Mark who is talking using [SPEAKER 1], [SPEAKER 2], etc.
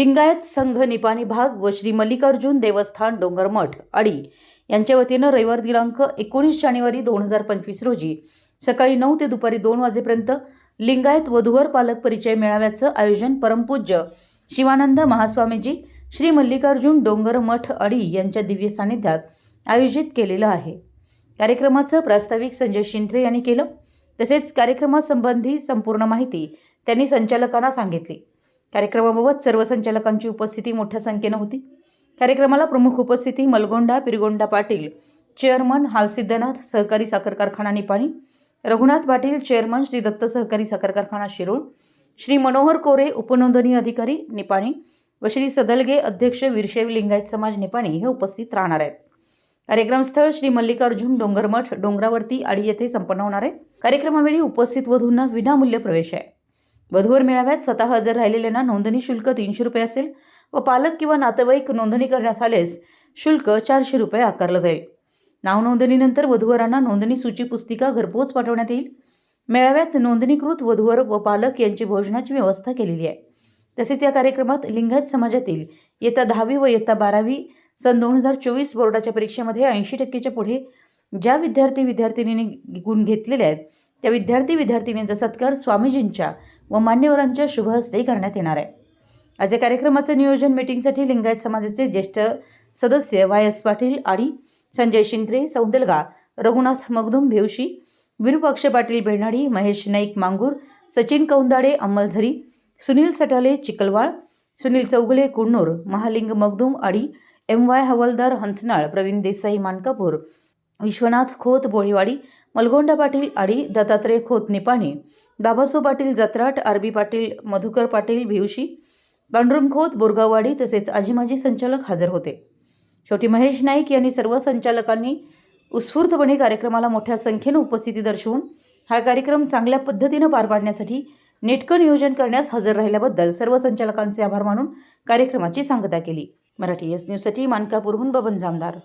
[SPEAKER 1] लिंगायत संघ निपाणी भाग व श्री मल्लिकार्जुन देवस्थान डोंगरमठ अडी यांच्या वतीनं रविवार दिनांक एकोणीस जानेवारी दोन हजार पंचवीस रोजी सकाळी नऊ ते दुपारी दोन वाजेपर्यंत लिंगायत वधूवर पालक परिचय मेळाव्याचं आयोजन परमपूज्य शिवानंद महास्वामीजी श्री मल्लिकार्जुन डोंगर मठ अडी यांच्या दिव्य सानिध्यात आयोजित केलेलं आहे. कार्यक्रमाचं प्रास्ताविक संजय शिंत्रे यांनी केलं तसेच कार्यक्रमासंबंधी संपूर्ण माहिती त्यांनी संचालकांना सांगितली. कार्यक्रमाबाबत सर्व संचालकांची उपस्थिती मोठ्या संख्येनं होती. कार्यक्रमाला प्रमुख उपस्थिती मलगोंडा पिरगोंडा पाटील चेअरमन हालसिद्धनाथ सहकारी साखर कारखाना निपाणी रघुनाथ पाटील चेअरमन श्री दत्त सहकारी साखर कारखाना शिरोळ श्री मनोहर कोरे उपनोंदणी अधिकारी निपाणी व श्री सदलगे अध्यक्ष वीरशैव लिंगायत समाज निपाणी हे उपस्थित राहणार आहेत. कार्यक्रमस्थळ श्री मल्लिकार्जुन डोंगरमठ डोंगरावरती आडी येथे संपन्न होणार आहे. कार्यक्रमावेळी उपस्थित वधूंना विनामूल्य प्रवेश आहे. वधूवर मेळाव्यात स्वतः हजर राहिलेल्यांना नोंदणी शुल्क तीनशे रुपये असेल व पालक किंवा नातेवाईक नोंदणी करण्यात आल्यास शुल्क चारशे रुपये आकारलं जाईल. नाव नोंदणीनंतर वधूवरांना नोंदणी सूची पुस्तिका घरपोच पाठवण्यात येईल. मेळाव्यात नोंदणीकृत वधूवर व पालक यांची भोजनाची व्यवस्था केलेली आहे. तसेच या कार्यक्रमात लिंगायत समाजातील इयत्ता दहावी व इयत्ता बारावी सन दोन हजार चोवीस बोर्डाच्या परीक्षेमध्ये ऐंशी टक्केच्या पुढे ज्या विद्यार्थी विद्यार्थिनींनी गुण घेतलेले आहेत त्या विद्यार्थी विद्यार्थिनींचा सत्कार स्वामीजींच्या व मान्यवरांच्या शुभहस्ते करण्यात येणार आहे. आज या कार्यक्रमाचं नियोजन मीटिंगसाठी लिंगायत समाजाचे ज्येष्ठ सदस्य वाय एस पाटील आडी संजय शिंत्रे सौंदलगा रघुनाथ मगदुम भेवशी विरुपक्ष पाटील बेणाडी महेश नाईक मांगूर सचिन कौंदाडे अंमलझरी सुनील सटाले चिकलवाळ सुनील चौगुले कुन्नूर महालिंग मगदुम आडी एम वाय हवालदार हंसनाळ प्रवीण देसाई मानकापूर विश्वनाथ खोत बोळीवाडी मलगोंडा पाटील आडी दत्तात्रय खोत निपाणी बाबासो पाटील जत्राट आरबी पाटील मधुकर पाटील भिवशी पांडुरंग खोत बोरगाववाडी तसेच आजीमाजी संचालक हजर होते. शेवटी महेश नाईक यांनी सर्व संचालकांनी उत्स्फूर्तपणे कार्यक्रमाला मोठ्या संख्येनं उपस्थिती दर्शवून हा कार्यक्रम चांगल्या पद्धतीनं पार पाडण्यासाठी नेटकं नियोजन करण्यास हजर राहिल्याबद्दल सर्व संचालकांचे आभार मानून कार्यक्रमाची सांगता केली. मराठी एस न्यूजसाठी मानकापूरहून बबन जामदार.